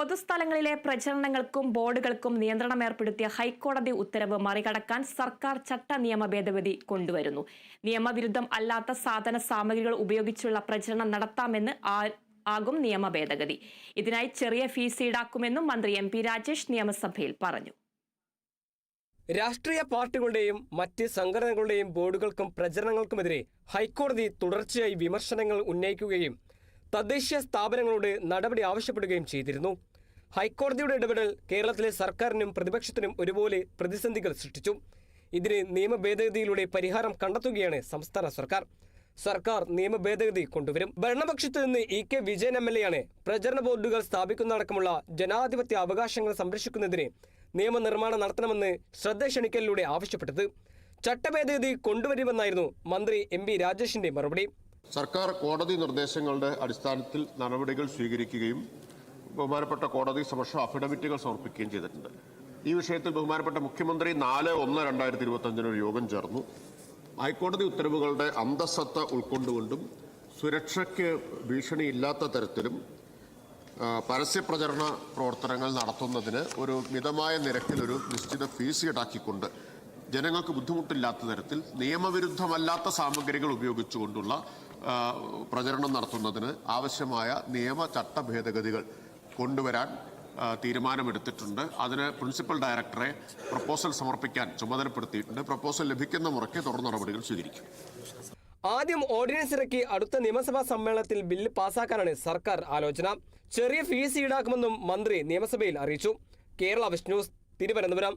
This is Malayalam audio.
പൊതുസ്ഥലങ്ങളിലെ പ്രചരണങ്ങൾക്കും ബോർഡുകൾക്കും നിയന്ത്രണം ഏർപ്പെടുത്തിയ ഹൈക്കോടതി ഉത്തരവ് മറികടക്കാൻ സർക്കാർ ചട്ട നിയമ ഭേദഗതി കൊണ്ടുവരുന്നു. നിയമവിരുദ്ധം അല്ലാത്ത സാധന സാമഗ്രികൾ ഉപയോഗിച്ചുള്ള പ്രചരണം നടത്താമെന്ന് ആകും നിയമ ഭേദഗതി. ഇതിനായി ചെറിയ ഫീസ് ഈടാക്കുമെന്നും മന്ത്രി എം പി രാജേഷ് നിയമസഭയിൽ പറഞ്ഞു. രാഷ്ട്രീയ പാർട്ടികളുടെയും മറ്റ് സംഘടനകളുടെയും ബോർഡുകൾക്കും പ്രചരണങ്ങൾക്കുമെതിരെ ഹൈക്കോടതി തുടർച്ചയായി വിമർശനങ്ങൾ ഉന്നയിക്കുകയും തദ്ദേശീയ സ്ഥാപനങ്ങളോട് നടപടി ആവശ്യപ്പെടുകയും ചെയ്തിരുന്നു. ഹൈക്കോടതിയുടെ ഇടപെടൽ കേരളത്തിലെ സർക്കാരിനും പ്രതിപക്ഷത്തിനും ഒരുപോലെ പ്രതിസന്ധികൾ സൃഷ്ടിച്ചു. ഇതിന് നിയമ ഭേദഗതിയിലൂടെ പരിഹാരം കണ്ടെത്തുകയാണ് സംസ്ഥാന സർക്കാർ. സർക്കാർ നിയമ ഭേദഗതി കൊണ്ടുവരും. ഭരണപക്ഷത്ത് നിന്ന് E K Vijayan M L എയാണ് പ്രചരണ ബോർഡുകൾ സ്ഥാപിക്കുന്നതടക്കമുള്ള ജനാധിപത്യ അവകാശങ്ങൾ സംരക്ഷിക്കുന്നതിന് നിയമനിർമ്മാണം നടത്തണമെന്ന് ശ്രദ്ധ ക്ഷണിക്കലിലൂടെ ആവശ്യപ്പെട്ടത്. ചട്ടഭേദഗതി കൊണ്ടുവരുമെന്നായിരുന്നു മന്ത്രി എം പി രാജേഷിന്റെ മറുപടി. സർക്കാർ കോടതി നിർദ്ദേശങ്ങളുടെ അടിസ്ഥാനത്തിൽ നടപടികൾ സ്വീകരിക്കുകയും ബഹുമാനപ്പെട്ട കോടതി സമക്ഷം അഫിഡവിറ്റുകൾ സമർപ്പിക്കുകയും ചെയ്തിട്ടുണ്ട്. ഈ വിഷയത്തിൽ ബഹുമാനപ്പെട്ട മുഖ്യമന്ത്രി നാല് ഒന്ന് രണ്ടായിരത്തി ഇരുപത്തി അഞ്ചിന് ഒരു യോഗം ചേർന്നു. ഹൈക്കോടതി ഉത്തരവുകളുടെ അന്തസ്സത്ത ഉൾക്കൊണ്ടുകൊണ്ടും സുരക്ഷയ്ക്ക് ഭീഷണിയില്ലാത്ത തരത്തിലും പരസ്യപ്രചരണ പ്രവർത്തനങ്ങൾ നടത്തുന്നതിന് ഒരു മിതമായ നിരക്കിൽ ഒരു നിശ്ചിത ഫീസ് ഈടാക്കിക്കൊണ്ട് ജനങ്ങൾക്ക് ബുദ്ധിമുട്ടില്ലാത്ത തരത്തിൽ നിയമവിരുദ്ധമല്ലാത്ത സാമഗ്രികൾ ഉപയോഗിച്ചുകൊണ്ടുള്ള പ്രചരണം നടത്തുന്നതിന് ആവശ്യമായ നിയമ ചട്ട ഭേദഗതികൾ കൊണ്ടുവരാൻ തീരുമാനമെടുത്തിട്ടുണ്ട്. അതിന് പ്രിൻസിപ്പൽ ഡയറക്ടറെ പ്രപ്പോസൽ സമർപ്പിക്കാൻ ചുമതലപ്പെടുത്തിയിട്ടുണ്ട്. പ്രപ്പോസൽ ലഭിക്കുന്ന മുറയ്ക്ക് തുടർ നടപടികൾ സ്വീകരിക്കും. ആദ്യം ഓർഡിനൻസ് ഇറക്കി അടുത്ത നിയമസഭാ സമ്മേളനത്തിൽ ബില്ല് പാസാക്കാനാണ് സർക്കാർ ആലോചന. ചെറിയ ഫീസ് ഈടാക്കുമെന്നും മന്ത്രി നിയമസഭയിൽ അറിയിച്ചു. കേരള വിഷ്ണു തിരുവനന്തപുരം.